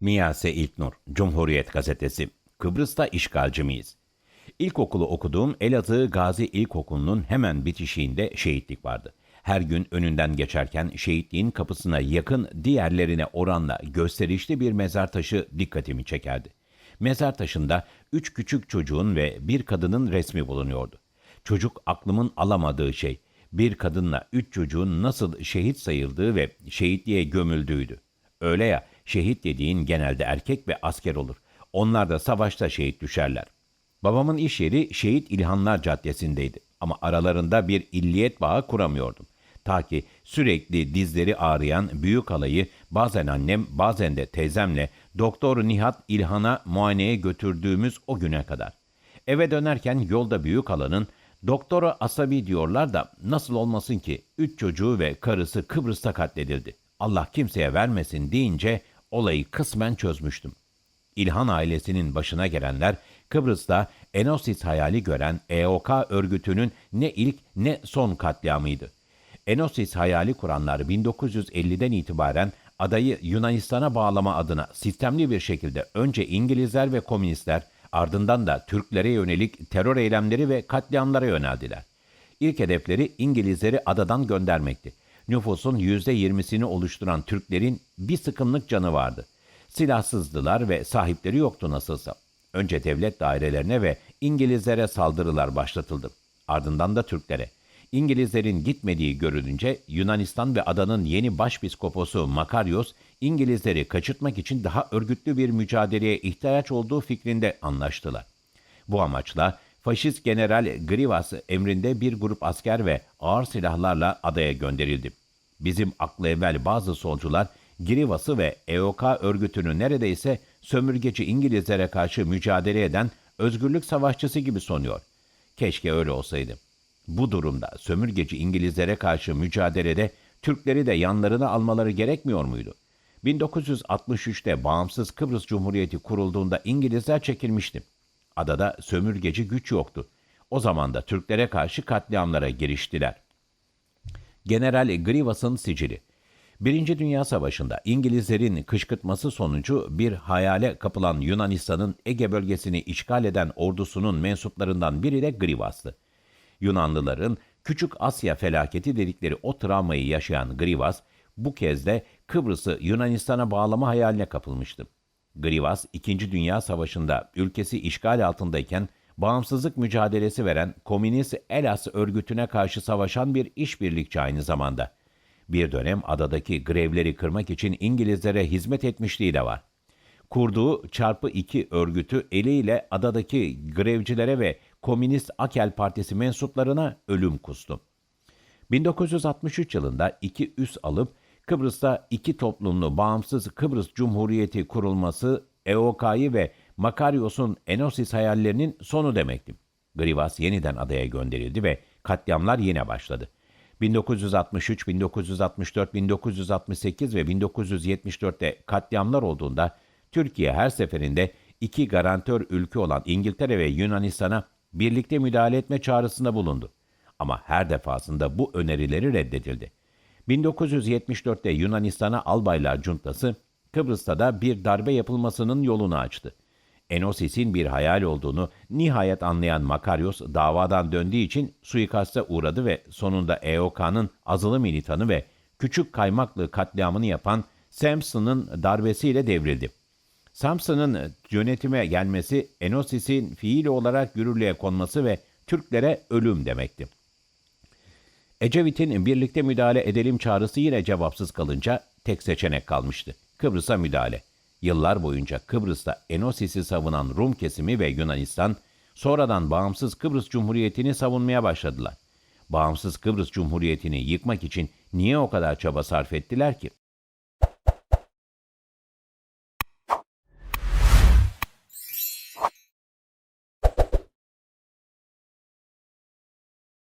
Miyase İlknur, Cumhuriyet Gazetesi. Kıbrıs'ta işgalci miyiz? İlkokulu okuduğum Elazığ Gazi İlkokulu'nun hemen bitişiğinde şehitlik vardı. Her gün önünden geçerken şehitliğin kapısına yakın diğerlerine oranla gösterişli bir mezar taşı dikkatimi çekerdi. Mezar taşında üç küçük çocuğun ve bir kadının resmi bulunuyordu. Çocuk aklımın alamadığı şey, bir kadınla üç çocuğun nasıl şehit sayıldığı ve şehitliğe gömüldüğüydü. Öyle ya, şehit dediğin genelde erkek ve asker olur. Onlar da savaşta şehit düşerler. Babamın iş yeri Şehit İlhanlar Caddesi'ndeydi ama aralarında bir illiyet bağı kuramıyordum. Ta ki sürekli dizleri ağrıyan büyük halayı bazen annem bazen de teyzemle Doktor Nihat İlhan'a muayeneye götürdüğümüz o güne kadar. Eve dönerken yolda büyük halanın doktora asabi diyorlar da nasıl olmasın ki üç çocuğu ve karısı Kıbrıs'ta katledildi. Allah kimseye vermesin deyince olayı kısmen çözmüştüm. İlhan ailesinin başına gelenler Kıbrıs'ta Enosis hayali gören EOK örgütünün ne ilk ne son katliamıydı. Enosis hayali kuranlar 1950'den itibaren adayı Yunanistan'a bağlama adına sistemli bir şekilde önce İngilizler ve komünistler ardından da Türklere yönelik terör eylemleri ve katliamlara yöneldiler. İlk hedefleri İngilizleri adadan göndermekti. Nüfusun %20'sini oluşturan Türklerin bir sıkımlık canı vardı. Silahsızdılar ve sahipleri yoktu nasılsa. Önce devlet dairelerine ve İngilizlere saldırılar başlatıldı. Ardından da Türklere. İngilizlerin gitmediği görülünce Yunanistan ve adanın yeni başpiskoposu Makarios, İngilizleri kaçırtmak için daha örgütlü bir mücadeleye ihtiyaç olduğu fikrinde anlaştılar. Bu amaçla faşist general Grivas emrinde bir grup asker ve ağır silahlarla adaya gönderildi. Bizim aklı evvel bazı solcular Grivas'ı ve EOK örgütünü neredeyse sömürgeci İngilizlere karşı mücadele eden özgürlük savaşçısı gibi sanıyor. Keşke öyle olsaydı. Bu durumda sömürgeci İngilizlere karşı mücadelede Türkleri de yanlarına almaları gerekmiyor muydu? 1963'te bağımsız Kıbrıs Cumhuriyeti kurulduğunda İngilizler çekilmişti. Adada sömürgeci güç yoktu. O zaman da Türklere karşı katliamlara giriştiler. General Grivas'ın sicili. Birinci Dünya Savaşı'nda İngilizlerin kışkırtması sonucu bir hayale kapılan Yunanistan'ın Ege bölgesini işgal eden ordusunun mensuplarından biri de Grivas'tı. Yunanlıların Küçük Asya felaketi dedikleri o travmayı yaşayan Grivas, bu kez de Kıbrıs'ı Yunanistan'a bağlama hayaline kapılmıştı. Grivas, İkinci Dünya Savaşı'nda ülkesi işgal altındayken bağımsızlık mücadelesi veren Komünist Elas örgütüne karşı savaşan bir işbirlikçi aynı zamanda. Bir dönem adadaki grevleri kırmak için İngilizlere hizmet etmişliği de var. Kurduğu Çarpı 2 örgütü eliyle adadaki grevcilere ve Komünist Akel Partisi mensuplarına ölüm kustu. 1963 yılında iki üs alıp Kıbrıs'ta iki toplumlu bağımsız Kıbrıs Cumhuriyeti kurulması EOK'yı ve Makarios'un Enosis hayallerinin sonu demekti. Grivas yeniden adaya gönderildi ve katliamlar yine başladı. 1963, 1964, 1968 ve 1974'te katliamlar olduğunda Türkiye her seferinde iki garantör ülke olan İngiltere ve Yunanistan'a birlikte müdahale etme çağrısında bulundu. Ama her defasında bu önerileri reddedildi. 1974'te Yunanistan'a Albaylar Cuntası, Kıbrıs'ta da bir darbe yapılmasının yolunu açtı. Enosis'in bir hayal olduğunu nihayet anlayan Makarios davadan döndüğü için suikasta uğradı ve sonunda EOK'nın azılı militanı ve küçük kaymaklı katliamını yapan Sampson'ın darbesiyle devrildi. Sampson'ın yönetime gelmesi Enosis'in fiil olarak yürürlüğe konması ve Türklere ölüm demekti. Ecevit'in birlikte müdahale edelim çağrısı yine cevapsız kalınca tek seçenek kalmıştı. Kıbrıs'a müdahale. Yıllar boyunca Kıbrıs'ta Enosis'i savunan Rum kesimi ve Yunanistan, sonradan bağımsız Kıbrıs Cumhuriyeti'ni savunmaya başladılar. Bağımsız Kıbrıs Cumhuriyeti'ni yıkmak için niye o kadar çaba sarf ettiler ki?